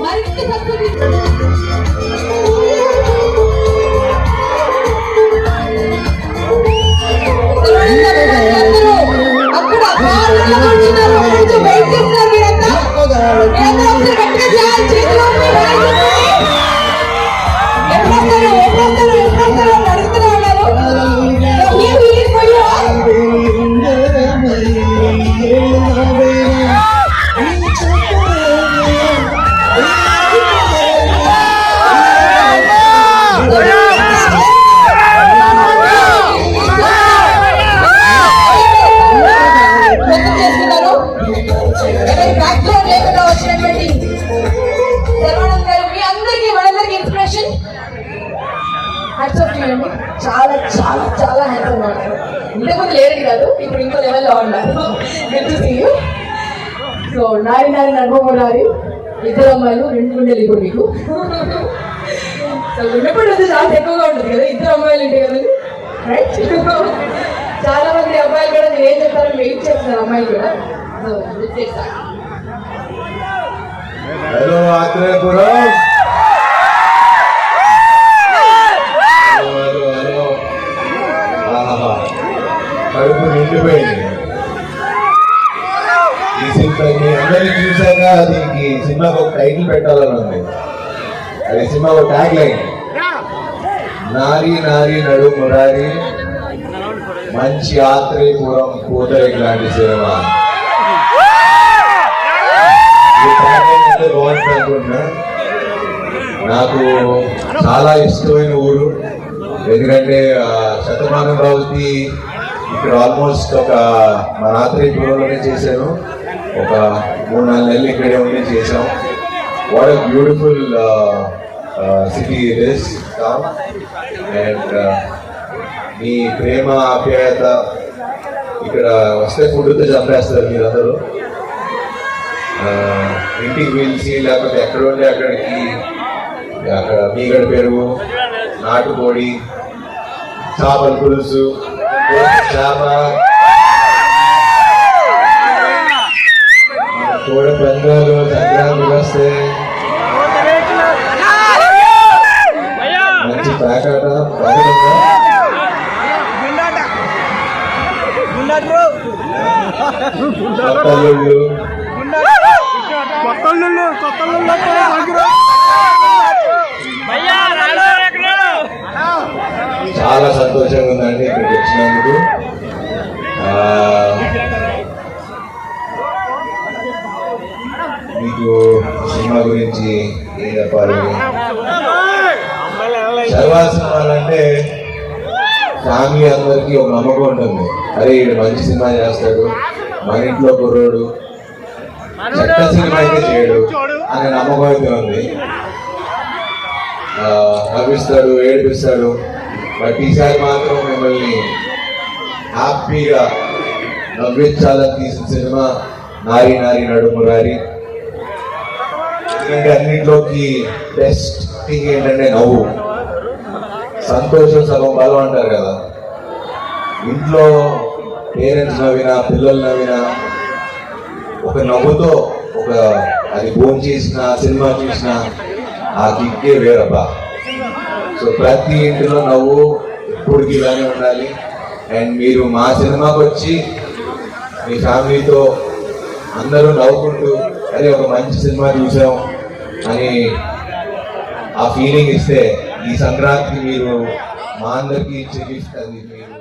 మరింత అక్కడ చాలా హ్యాండ్సమ్ చాలా హ్యాపీ ఉన్నారు. ఇంతకుముందు లేడీ కాదు ఇప్పుడు ఇంకో లెవెల్లో ఉన్నారు. Good to see you so నారి నారి నడుమ నారి ఇద్దరు అమ్మాయిలు రెండు గుండెలు ఇప్పుడు మీకు. సో గుండెపడి వచ్చి చాలా ఎక్కువగా ఉంటుంది కదా ఇద్దరు అమ్మాయిలు ఉంటాయి కదండి రైట్ చాలా మంది అమ్మాయిలు కూడా నేను ఏం చెప్తారో వెయిట్ చేస్తున్నారు అమ్మాయిలు కూడా. సో చేస్తాను హలో ఆత్రేయపురం ఈ సినిమా అందరినీ చూసాక దీనికి సినిమాకి ఒక టైటిల్ పెట్టాలని ఉంది. అది సినిమా ఒక ట్యాగ్ లైన్ నారి నారి నడు మురారి మంచి ఆత్రేయపురం కూతరికి లాంటి సినిమా. నాకు చాలా ఇష్టమైన ఊరు. ఎందుకంటే శతమానం రావుకి ఇక్కడ ఆల్మోస్ట్ ఒక మా రాత్రి పురంలోనే చేశాను. ఒక మూడు నాలుగు నెలలు ఇక్కడే ఉండి చేసాం what a beautiful city is and మీ ప్రేమ ఆప్యాయత ఇక్కడ వస్తే ఫుడ్తో చంపేస్తారు మీరందరూ. Uh, ఇంటికి పిలిచి లేకపోతే ఎక్కడ ఉంటే అక్కడికి అక్కడ మీగడ పెరుగు నాటుకోడి చేపల పులుసు చేప కోడి పందాలు సంక్రాంతి వస్తే మంచి ప్యాకెట్ పగలుందా కొత్తల్లుళ్ళు కొత్తళ్ళు మీకు సినిమా గురించి ఏం చెప్పాలి శర్వాల్ సినిమాలు అంటే ఫ్యామిలీ అందరికీ ఒక నమ్మకం ఉంటుంది. అరే ఈడు మంచి సినిమా చేస్తాడు మన ఇంట్లో కుర్రోడు చెత్త సినిమా అయితే చేయడు అనే నమ్మకం అయితే ఉంది. నవ్విస్తాడు ఏడిపిస్తాడు బట్ ఈసారి మాత్రం మిమ్మల్ని హ్యాపీగా నవ్వించాలని తీసిన సినిమా నారి నారి నడుము రారి. ఎందుకంటే అన్నింటిలోకి బెస్ట్ థింగ్ ఏంటంటే నవ్వు. సంతోషం సగం బలం అంటారు కదా. ఇంట్లో పేరెంట్స్ నవ్వినా పిల్లలు నవ్వినా ఒక నవ్వుతో ఒక అది ఫోన్ చేసిన సినిమా చూసిన ఆ కిక్కే వేరబ్బా. సో ప్రతి ఇంటిలో నవ్వు ఎప్పటికి ఇలానే ఉండాలి. అండ్ మీరు మా సినిమాకి వచ్చి మీ ఫ్యామిలీతో అందరూ నవ్వుకుంటూ అదే ఒక మంచి సినిమా చూసాం. అని ఆ ఫీలింగ్ ఇస్తే ఈ సంక్రాంతి మీరు మా అందరికీ ఇచ్చే గిఫ్ట్ అది మీరు.